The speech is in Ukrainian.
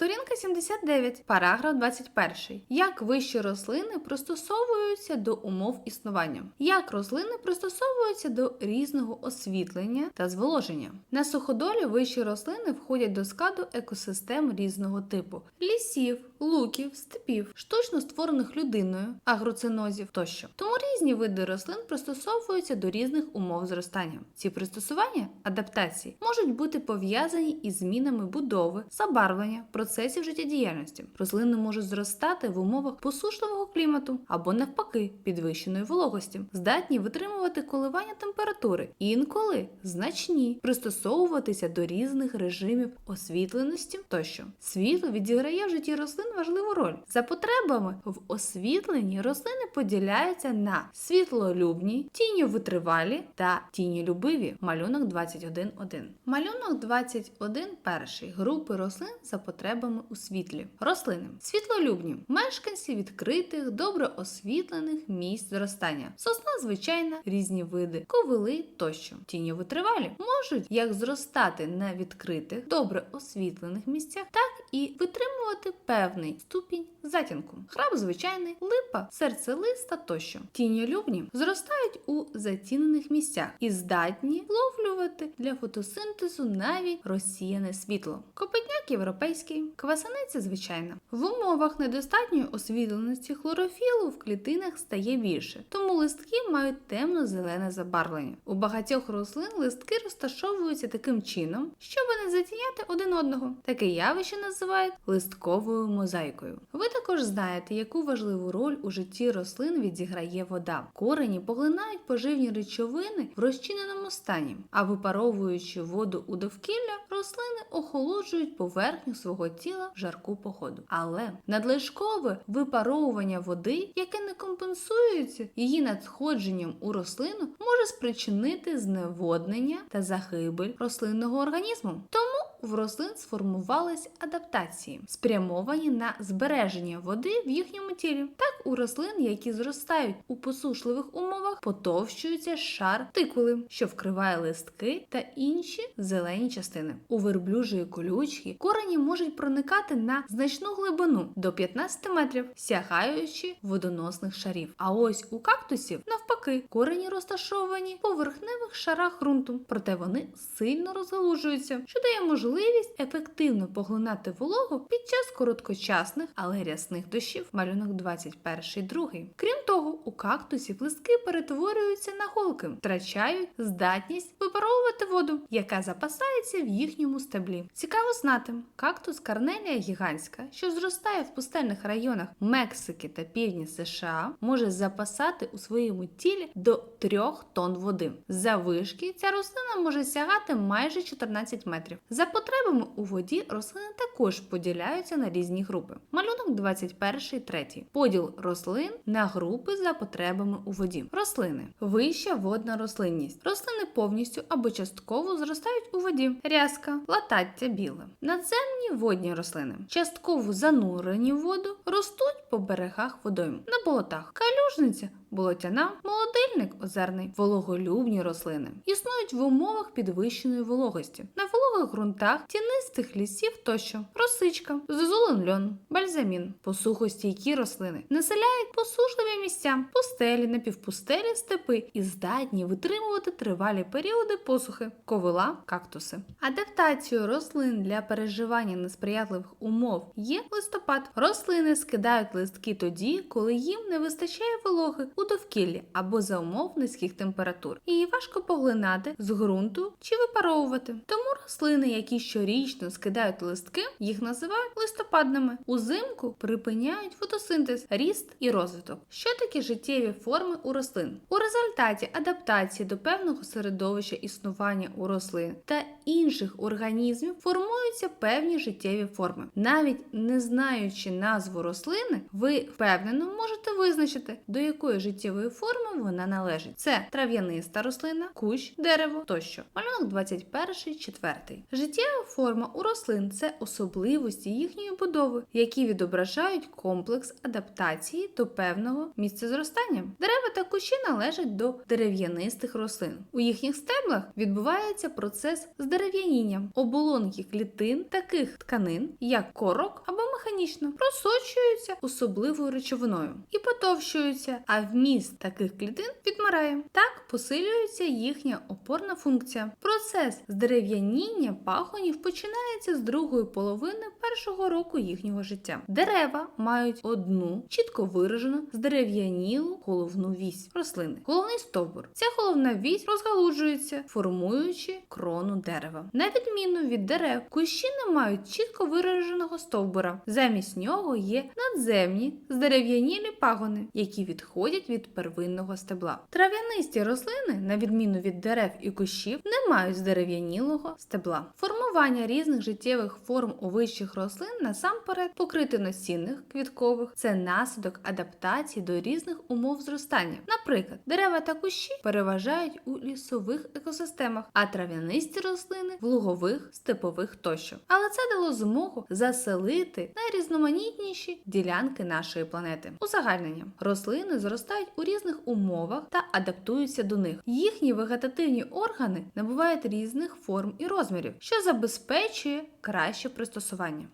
Сторінка 79, параграф 21. Як вищі рослини пристосовуються до умов існування? Як рослини пристосовуються до різного освітлення та зволоження? На суходолі вищі рослини входять до складу екосистем різного типу: лісів, луків, степів, штучно створених людиною, агроцинозів тощо. Тому різні види рослин пристосовуються до різних умов зростання. Ці пристосування адаптації можуть бути пов'язані із змінами будови, забарвлення, процесів життєдіяльності. Рослини можуть зростати в умовах посушливого клімату або навпаки підвищеної вологості, здатні витримувати коливання температури, інколи значні, пристосовуватися до різних режимів освітленості тощо. Світло відіграє в житті рослин важливу роль. За потребами в освітленні рослини поділяються на світлолюбні, тіньовитривалі та тіньолюбиві. Малюнок 21.1. Малюнок 21 перший. Групи рослин за потребами у світлі. Рослини світлолюбні, мешканці відкритих, добре освітлених місць зростання. Сосна звичайна, різні види, ковили тощо. Тіньовитривалі можуть як зростати на відкритих, добре освітлених місцях, так і витримувати певний ступінь затінку. Храб звичайний, липа, серцелиста тощо. Тіньолюбні зростають у затінених місцях і здатні вловлювати для фотосинтезу навіть розсіяне світло. Копитняк європейський, квасаниця звичайна. В умовах недостатньої освітленості хлорофілу в клітинах стає більше, тому листки мають темно-зелене забарвлення. У багатьох рослин листки розташовуються таким чином, щоб не затіняти один одного. Таке явище називають листковою мозаїкою. Ви також знаєте, яку важливу роль у житті рослин відіграє вода. Корені поглинають поживні речовини в розчиненому стані, а випаровуючи воду у довкілля, рослини охолоджують поверхню свого тіла в жарку походу. Але надлишкове випаровування води, яке не компенсується її надходженням у рослину, може спричинити зневоднення та загибель рослинного організму. Тому в рослин сформувались адаптації, спрямовані на збереження води в їхньому тілі. Так у рослин, які зростають у посушливих умовах, потовщується шар тикули, що вкриває листки та інші зелені частини. У верблюжої колючки корені можуть проникати на значну глибину до 15 метрів, сягаючи водоносних шарів. А ось у кактусів навпаки корені розташовані в поверхневих шарах ґрунту, проте вони сильно розгалужуються, що дає можливість ефективно поглинати вологу під час короткочасних, але рясних дощів. Малюнок 21 другий. Крім того, у кактусів листки перетворюються на голки, втрачають здатність випаровувати воду, яка запасається в їхньому стеблі. Цікаво знати, кактус Карнелія гігантська, що зростає в пустельних районах Мексики та півдні США, може запасати у своєму тілі до 3 тонн води. За вишки ця рослина може сягати майже 14 метрів. За потребами у воді рослини також поділяються на різні групи. Малюнок 21 третій. Поділ рослин на групи за потребами у воді. Рослини. Вища водна рослинність. Рослини повністю або частково зростають у воді. Рязка, латаття біле. Надземні водні рослини. Частково занурені в воду, ростуть по берегах водойм. На болотах. Калюжниця болотяна, молодильник озерний, вологолюбні рослини. Існують в умовах підвищеної вологості. На вологих ґрунтах, тінистих лісів тощо. Росичка, зозулин льон, бальзамін, посухостійкі рослини. Населяють посушливі місця, пустелі, напівпустелі, степи і здатні витримувати тривалі періоди посухи, ковила, кактуси. Адаптацією рослин для переживання несприятливих умов є листопад. Рослини скидають листки тоді, коли їм не вистачає вологи у довкіллі або за умов низьких температур. Її важко поглинати з ґрунту чи випаровувати. Тому рослини, які щорічно скидають листки, їх називають листопадними. Узимку припиняють фотосинтез, ріст і розвиток. Що таке життєві форми у рослин? У результаті адаптації до певного середовища існування у рослин та інших організмів формуються певні життєві форми. Навіть не знаючи назву рослини, ви впевнено можете визначити, до якої життєвої форми вона належить. Це трав'яниста рослина, кущ, дерево тощо. Малюнок 21, 4. Життєве Життєва форма у рослин це особливості їхньої будови, які відображають комплекс адаптації до певного місця зростання. Дерева та кущі належать до дерев'янистих рослин. У їхніх стеблах відбувається процес здерев'яніння оболонки клітин таких тканин, як корок або механічно, просочуються особливою речовиною і потовщуються, а вміст таких клітин відмирає. Так посилюється їхня опорна функція. Процес здерев'яніння пагонів починається з другої половини першого року їхнього життя. Дерева мають одну чітко виражену здерев'янілу головну вісь рослини. Головний стовбур. Ця головна вісь розгалуджується, формуючи крону дерева. На відміну від дерев, кущі не мають чітко вираженого стовбура. Замість нього є надземні здерев'янілі пагони, які відходять від первинного стебла. Трав'янисті рослини, на відміну від дерев і кущів, не мають здерев'янілого стебла. Формування різних життєвих форм у вищих рослин насамперед покритоносінних квіткових це наслідок адаптації до різних умов зростання. Наприклад, дерева та кущі переважають у лісових екосистемах, а трав'янисті рослини в лугових, степових тощо. Але це дало змогу заселити найрізноманітніші ділянки нашої планети. Узагальнення рослини зростають у різних умовах та адаптуються до них. Їхні вегетативні органи набувають різних форм і розмірів, що забезпечує краще пристосування.